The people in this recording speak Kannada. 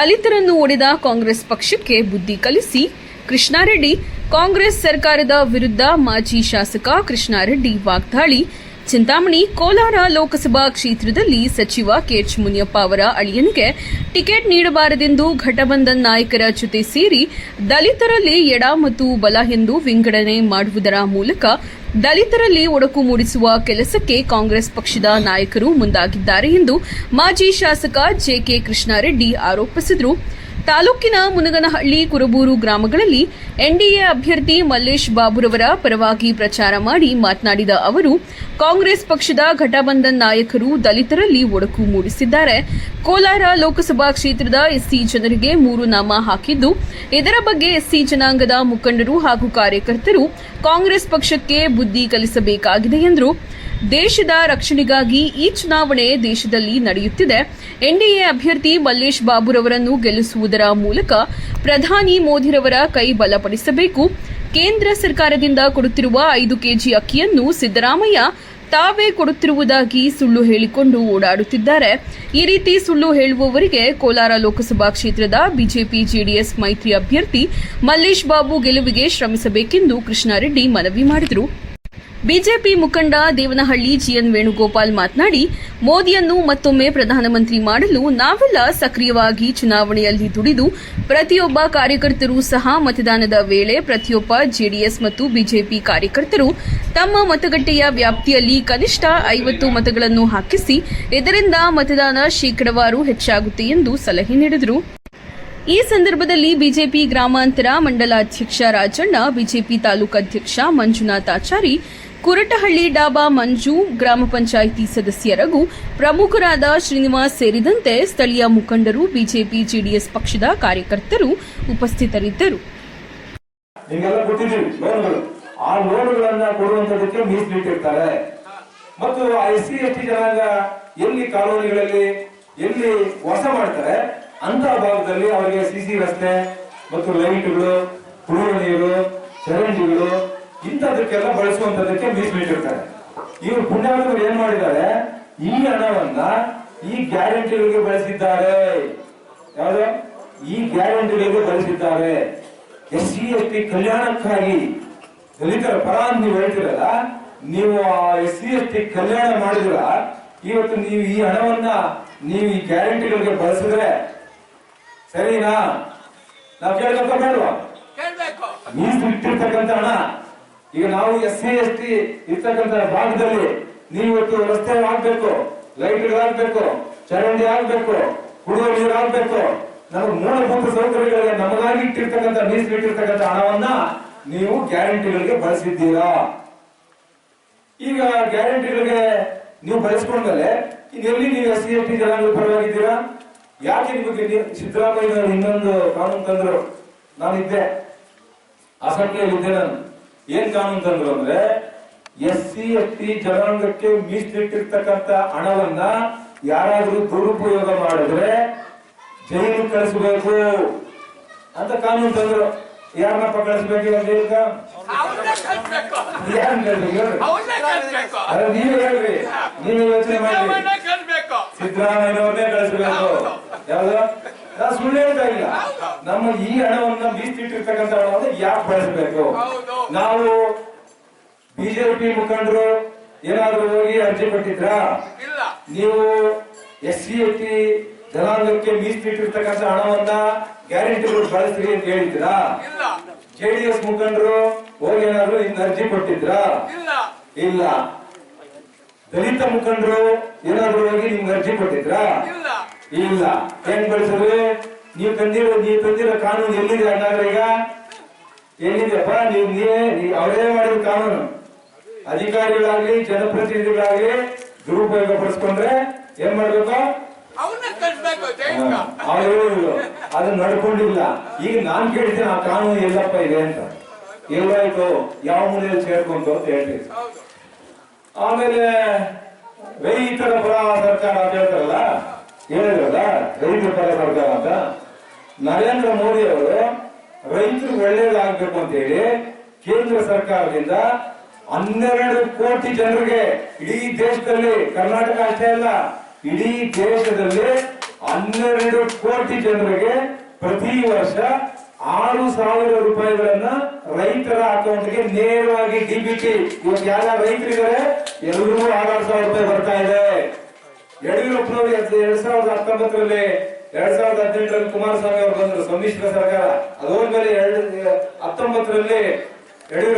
ದಲಿತರನ್ನು ಒಡೆದ ಕಾಂಗ್ರೆಸ್ ಪಕ್ಷಕ್ಕೆ ಬುದ್ಧಿ ಕಲಿಸಿ ಕೃಷ್ಣಾರೆಡ್ಡಿ. ಕಾಂಗ್ರೆಸ್ ಸರ್ಕಾರದ ವಿರುದ್ಧ ಮಾಜಿ ಶಾಸಕ ಕೃಷ್ಣಾರೆಡ್ಡಿ ವಾಗ್ದಾಳಿ. ಚಿಂತಾಮಣಿ ಕೋಲಾರ ಲೋಕಸಭಾ ಕ್ಷೇತ್ರದಲ್ಲಿ ಸಚಿವ ಕೆಎಚ್ ಮುನಿಯಪ್ಪ ಅವರ ಅಳಿಯನಿಗೆ ಟಿಕೆಟ್ ನೀಡಬಾರದೆಂದು ಘಟಬಂಧನ್ ನಾಯಕರ ಜೊತೆ ಸೇರಿ ದಲಿತರಲ್ಲಿ ಎಡ ಮತ್ತು ಬಲ ಎಂದು ವಿಂಗಡಣೆ ಮಾಡುವುದರ ಮೂಲಕ ದಲಿತರಲ್ಲಿ ಒಡಕು ಮೂಡಿಸುವ ಕೆಲಸಕ್ಕೆ ಕಾಂಗ್ರೆಸ್ ಪಕ್ಷದ ನಾಯಕರು ಮುಂದಾಗಿದ್ದಾರೆ ಎಂದು ಮಾಜಿ ಶಾಸಕ ಜೆಕೆ ಕೃಷ್ಣಾರೆಡ್ಡಿ ಆರೋಪಿಸಿದರು. ತಾಲೂಕಿನ ಮುನಗನಹಳ್ಳಿ ಕುರುಬೂರು ಗ್ರಾಮಗಳಲ್ಲಿ ಎನ್ಡಿಎ ಅಭ್ಯರ್ಥಿ ಮಲ್ಲೇಶ್ ಬಾಬುರವರ ಪರವಾಗಿ ಪ್ರಚಾರ ಮಾಡಿ ಮಾತನಾಡಿದ ಅವರು, ಕಾಂಗ್ರೆಸ್ ಪಕ್ಷದ ಘಟಬಂಧನ್ ನಾಯಕರು ದಲಿತರಲ್ಲಿ ಒಡಕು ಮೂಡಿಸಿದ್ದಾರೆ. ಕೋಲಾರ ಲೋಕಸಭಾ ಕ್ಷೇತ್ರದ ಎಸ್ಸಿ ಜನರಿಗೆ ಮೂರು ನಾಮ ಹಾಕಿದ್ದು, ಇದರ ಬಗ್ಗೆ ಎಸ್ಸಿ ಜನಾಂಗದ ಮುಖಂಡರು ಹಾಗೂ ಕಾರ್ಯಕರ್ತರು ಕಾಂಗ್ರೆಸ್ ಪಕ್ಷಕ್ಕೆ ಬುದ್ಧಿ ಕಲಿಸಬೇಕಾಗಿದೆ ಎಂದರು. ದೇಶದ ರಕ್ಷಣೆಗಾಗಿ ಈ ಚುನಾವಣೆ ದೇಶದಲ್ಲಿ ನಡೆಯುತ್ತಿದೆ. ಎನ್ಡಿಎ ಅಭ್ಯರ್ಥಿ ಮಲ್ಲೇಶ್ ಬಾಬುರವರನ್ನು ಗೆಲ್ಲಿಸುವುದರ ಮೂಲಕ ಪ್ರಧಾನಿ ಮೋದಿರವರ ಕೈ ಬಲಪಡಿಸಬೇಕು. ಕೇಂದ್ರ ಸರ್ಕಾರದಿಂದ ಕೊಡುತ್ತಿರುವ ಐದು ಕೆಜಿ ಅಕ್ಕಿಯನ್ನು ಸಿದ್ದರಾಮಯ್ಯ ತಾವೇ ಕೊಡುತ್ತಿರುವುದಾಗಿ ಸುಳ್ಳು ಹೇಳಿಕೊಂಡು ಓಡಾಡುತ್ತಿದ್ದಾರೆ. ಈ ರೀತಿ ಸುಳ್ಳು ಹೇಳುವವರಿಗೆ ಕೋಲಾರ ಲೋಕಸಭಾ ಕ್ಷೇತ್ರದ ಬಿಜೆಪಿ ಜೆಡಿಎಸ್ ಮೈತ್ರಿ ಅಭ್ಯರ್ಥಿ ಮಲ್ಲೇಶ್ ಬಾಬು ಗೆಲುವಿಗೆ ಶ್ರಮಿಸಬೇಕೆಂದು ಕೃಷ್ಣಾರೆಡ್ಡಿ ಮನವಿ ಮಾಡಿದರು. ಬಿಜೆಪಿ ಮುಖಂಡ ದೇವನಹಳ್ಳಿ ಜಿಎನ್ ವೇಣುಗೋಪಾಲ್ ಮಾತನಾಡಿ, ಮೋದಿಯನ್ನು ಮತ್ತೊಮ್ಮೆ ಪ್ರಧಾನಮಂತ್ರಿ ಮಾಡಲು ನಾವೆಲ್ಲ ಸಕ್ರಿಯವಾಗಿ ಚುನಾವಣೆಯಲ್ಲಿ ದುಡಿದು, ಪ್ರತಿಯೊಬ್ಬ ಕಾರ್ಯಕರ್ತರು ಸಹ ಮತದಾನದ ವೇಳೆ ಪ್ರತಿಯೊಬ್ಬ ಜೆಡಿಎಸ್ ಮತ್ತು ಬಿಜೆಪಿ ಕಾರ್ಯಕರ್ತರು ತಮ್ಮ ಮತಗಟ್ಟೆಯ ವ್ಯಾಪ್ತಿಯಲ್ಲಿ ಕನಿಷ್ಠ ಐವತ್ತು ಮತಗಳನ್ನು ಹಾಕಿಸಿ, ಇದರಿಂದ ಮತದಾನ ಶೇಕಡವಾರು ಹೆಚ್ಚಾಗುತ್ತೆ ಎಂದು ಸಲಹೆ ನೀಡಿದರು. ಈ ಸಂದರ್ಭದಲ್ಲಿ ಬಿಜೆಪಿ ಗ್ರಾಮಾಂತರ ಮಂಡಲಾಧ್ಯಕ್ಷ ರಾಜಣ್ಣ, ಬಿಜೆಪಿ ತಾಲೂಕಾಧ್ಯಕ್ಷ ಮಂಜುನಾಥ್ ಆಚಾರಿ ಕುರಟಹಳ್ಳಿ ಡಾಬಾ ಮಂಜು ಗ್ರಾಮ ಪಂಚಾಯಿತಿ ಸದಸ್ಯ ರಘು, ಪ್ರಮುಖರಾದ ಶ್ರೀನಿವಾಸ್ ಸೇರಿದಂತೆ ಸ್ಥಳೀಯ ಮುಖಂಡರು, ಬಿಜೆಪಿ, ಜೆಡಿಎಸ್ ಪಕ್ಷದ ಕಾರ್ಯಕರ್ತರು ಉಪಸ್ಥಿತರಿದ್ದರು. ಆ ಲೋನ್ಗಳನ್ನ ಕೊಡುವಂತದಕ್ಕೆ ಮೀಸಲಿಟ್ಟಿರ್ತಾರೆ ಮತ್ತು ಎಸ್ ಸಿ ಎಸ್ ಟಿ ಜನಾಂಗ ಎಲ್ಲಿ ಕಾಲೋನಿಗಳಲ್ಲಿ, ಎಲ್ಲಿ ವಾಸ ಮಾಡ್ತಾರೆ ಅಂತ ಭಾಗದಲ್ಲಿ ಅವರಿಗೆ ಸಿಸಿ ರಸ್ತೆ ಮತ್ತು ಲೈಟ್ಗಳು ಕುಡಿಯುವ ನೀರು ಚರಂಡಿಗಳು ಇಂಥದಕ್ಕೆಲ್ಲ ಬಳಸುವಂತದಕ್ಕೆ ಮೀಸಲಿಟ್ಟಿರ್ತಾರೆ ಇವರು ಪುಣ್ಯಾಳಿಗಳು ಏನ್ ಮಾಡಿದ್ದಾರೆ? ಈ ಹಣವನ್ನ ಈ ಗ್ಯಾರಂಟಿಗಳಿಗೆ ಬಳಸಿದ್ದಾರೆ. ಯಾವ್ದು? ಈ ಗ್ಯಾರಂಟಿಗಳಿಗೆ ಬಳಸಿದ್ದಾರೆ. ಎಸ್ ಸಿ ಎಸ್ ಟಿ ಕಲ್ಯಾಣಕ್ಕಾಗಿ. ದಲಿತರ ಪರ ಅಂತ ನೀವು ಹೇಳ್ತಿರಲ್ಲ ನೀವು ಎಸ್ ಸಿ ಎಸ್ ಟಿ ಕಲ್ಯಾಣ ಮಾಡಿದ್ರ ಇವತ್ತು ನೀವು ಈ ಹಣವನ್ನ ನೀವು ಈ ಗ್ಯಾರಂಟಿಗಳಿಗೆ ಬಳಸಿದ್ರೆ ಸರಿನಾ? ನಾವು ಕೇಳ್ಬೇಕು. ಬೇಡವಾ ಮೀಸಲಿಟ್ಟಿರ್ತಕ್ಕಂಥ ಹಣ ಈಗ ನಾವು ಎಸ್ ಸಿ, ಎಸ್ ಟಿ ಇರ್ತಕ್ಕಂಥ ಭಾಗದಲ್ಲಿ ನೀವು ಇವತ್ತು ರಸ್ತೆ ಆಗ್ಬೇಕು ಲೈಟ್ ಆಗ್ಬೇಕು ಚರಂಡಿ ಆಗ್ಬೇಕು ಕುಡಿಯುವ ನೀರು ಆಗ್ಬೇಕು ನಮಗೆ ಮೂಲಭೂತ ಸೌಕರ್ಯಗಳಿಗೆ ನಮಗಾಗಿ ಇಟ್ಟಿರ್ತಕ್ಕಂಥ ಮೀಸಲು ಇಟ್ಟಿರ್ತಕ್ಕಂಥ ಹಣವನ್ನ ನೀವು ಗ್ಯಾರಂಟಿಗಳಿಗೆ ಬಳಸಿದ್ದೀರಾ? ಈಗ ಗ್ಯಾರಂಟಿಗಳಿಗೆ ನೀವು ಬಳಸ್ಕೊಂಡ್ಮೇಲೆ ಎಲ್ಲಿ ನೀವು ಎಸ್ ಸಿ, ಎಸ್ ಟಿ ಜನಾಂಗದ ಪರವಾಗಿದ್ದೀರಾ? ಯಾಕೆ ನಿಮಗೆ ಸಿದ್ದರಾಮಯ್ಯ ಇನ್ನೊಂದು ಕಾನೂನು ತಂದ್ರು ನಾನಿದ್ದೆ. ಅಸೆಂಬ್ಲಿಯಲ್ಲಿ ಇದ್ದೆ ನಾನು. ಏನ್ ಕಾನೂನು ತಂದ್ರು ಅಂದ್ರೆ ಎಸ್ ಸಿ ಎಸ್ ಟಿ ಜನಾಂಗಕ್ಕೆ ಮೀಸಲಿಟ್ಟಿರ್ತಕ್ಕಂತ ಹಣವನ್ನ ಯಾರಾದ್ರೂ ದುರುಪಯೋಗ ಮಾಡಿದ್ರೆ ಜೈಲು ಕಳಿಸಬೇಕು ಅಂತ ಕಾನೂನು ತಂದ್ರು ಕಳಿಸ್ಬೇಕು ಜೈಲ್ಗ? ಯಾರನ್ನ ಕಳಿಸ್ಬೇಕು ಅದೇ ನೀವೇ ಹೇಳ್ರಿ. ನೀವೇ ಯೋಚನೆ ಮಾಡಿ. ಸಿದ್ದರಾಮಯ್ಯನವ್ರನ್ನೇ ಕಳಿಸ್ಬೇಕು. ಯಾವ್ದು? ನಾವು ಸುಳ್ಳು ಹೇಳ್ತಾ ಇಲ್ಲ. ನಮ್ಮ ಈ ಹಣವನ್ನ ಮೀಸಲಿಟ್ಟಿರ್ತಕ್ಕಂಥ ಹಣವನ್ನ ಯಾಕೆ ಬಳಸಬೇಕು. ನಾವು ಬಿಜೆಪಿ ಮುಖಂಡರು ಏನಾದ್ರೂ ಹೋಗಿ ಅರ್ಜಿ ಕೊಟ್ಟಿದ್ರಾ? ನೀವು ಎಸ್ ಸಿ ಎಸ್ ಟಿ ಜನಾಂಗಕ್ಕೆ ಮೀಸಲಿಟ್ಟಿರ್ತಕ್ಕಂಥ ಹಣವನ್ನ ಗ್ಯಾರಂಟಿಗಳು ಬಳಸ್ರಿ ಅಂತ ಹೇಳಿದ್ರಾ? ಡಿ ಜೆಡಿಎಸ್ ಮುಖಂಡರು ಹೋಗಿ ಏನಾದ್ರು ಇನ್ನು ಅರ್ಜಿ ಕೊಟ್ಟಿದ್ರಾ? ಇಲ್ಲ. ಇಲ್ಲ. ದಲಿತ ಮುಖಂಡರು ಏನಾದ್ರು ಹೋಗಿ ನಿಮ್ಗೆ ಅರ್ಜಿ ಕೊಟ್ಟಿದ್ರಾ? ಇಲ್ಲ ಹೆಂಗ್ ಬೆಳೆಸಿದ್ರಿ ನೀವು ತಂದಿರೋ ನೀವು ತಂದಿರೋ ಕಾನೂನು ಎಲ್ಲಿದೆ ಅಣ್ಣಾದ್ರೆ ಈಗ? ಎಲ್ಲಿದೆಯಪ್ಪ? ನೀವು ನೀವೇ ಅವರೇ ಮಾಡಿದ ಕಾನೂನು. ಅಧಿಕಾರಿಗಳಾಗ್ಲಿ ಜನಪ್ರತಿನಿಧಿಗಳಾಗ್ಲಿ ದುರುಪಯೋಗ ಪಡಿಸ್ಕೊಂಡ್ರೆ ಏನ್ ಮಾಡ್ಬೇಕು? ಅವ್ರು ಹೇಳಿದ್ರು. ಅದನ್ನ ನಡ್ಕೊಂಡಿಲ್ಲ. ಈಗ ನಾನ್ ಕೇಳ್ತೀನಿ ಆ ಕಾನೂನು ಎಲ್ಲಪ್ಪ ಇದೆ ಅಂತ. ಎಲ್ಲಾಯ್ತು ಯಾವ ಮೂಲೆಯಲ್ಲಿ ಸೇರ್ಕೊಂತು ಅಂತ ಹೇಳ್ತೀವಿ ಆಮೇಲೆ ರೈತರ ಪರ ಸರ್ಕಾರ ಅಂತ ಹೇಳ್ತಾರಲ್ಲ ಹೇಳಿದ್ರಲ್ಲ ರೈತರ ಪರ ಅಂತ. ನರೇಂದ್ರ ಮೋದಿ ಅವರು ರೈತರು ಒಳ್ಳೇದಾಗಬೇಕು ಅಂತ ಹೇಳಿ ಕೇಂದ್ರ ಸರ್ಕಾರದಿಂದ ಹನ್ನೆರಡು ಕೋಟಿ ಜನರಿಗೆ ಇಡೀ ದೇಶದಲ್ಲಿ, ಕರ್ನಾಟಕ ಅಷ್ಟೇ ಅಲ್ಲ, ಇಡೀ ದೇಶದಲ್ಲಿ ಹನ್ನೆರಡು ಕೋಟಿ ಜನರಿಗೆ ಪ್ರತಿ ವರ್ಷ ಆರು ಸಾವಿರ ರೂಪಾಯಿಗಳನ್ನ ರೈತರ ಅಕೌಂಟ್ಗೆ ನೇರವಾಗಿ ಡಿಬಿಟಿ ಇವತ್ತು ಯಾರ ರೈತರಿದ್ದಾರೆ, ಎಲ್ರಿಗೂ ಆರು ಸಾವಿರ ರೂಪಾಯಿ ಬರ್ತಾ ಇದೆ. ಯಡಿಯೂರಪ್ಪನವರು ಎರಡ್ ಸಾವಿರದ ಹತ್ತೊಂಬತ್ತರಲ್ಲಿ ಎರಡ್ ಸಾವಿರದ ಹದಿನೆಂಟರಲ್ಲಿ ಕುಮಾರಸ್ವಾಮಿ ಅವರು ಬಂದರು. ಸಮ್ಮಿಶ್ರ ಸರ್ಕಾರ. ಅದೋದ್ಮೇಲೆ ಎರಡು, ಹತ್ತೊಂಬತ್ತರಲ್ಲಿ ಯಡಿಯೂರಪ್ಪ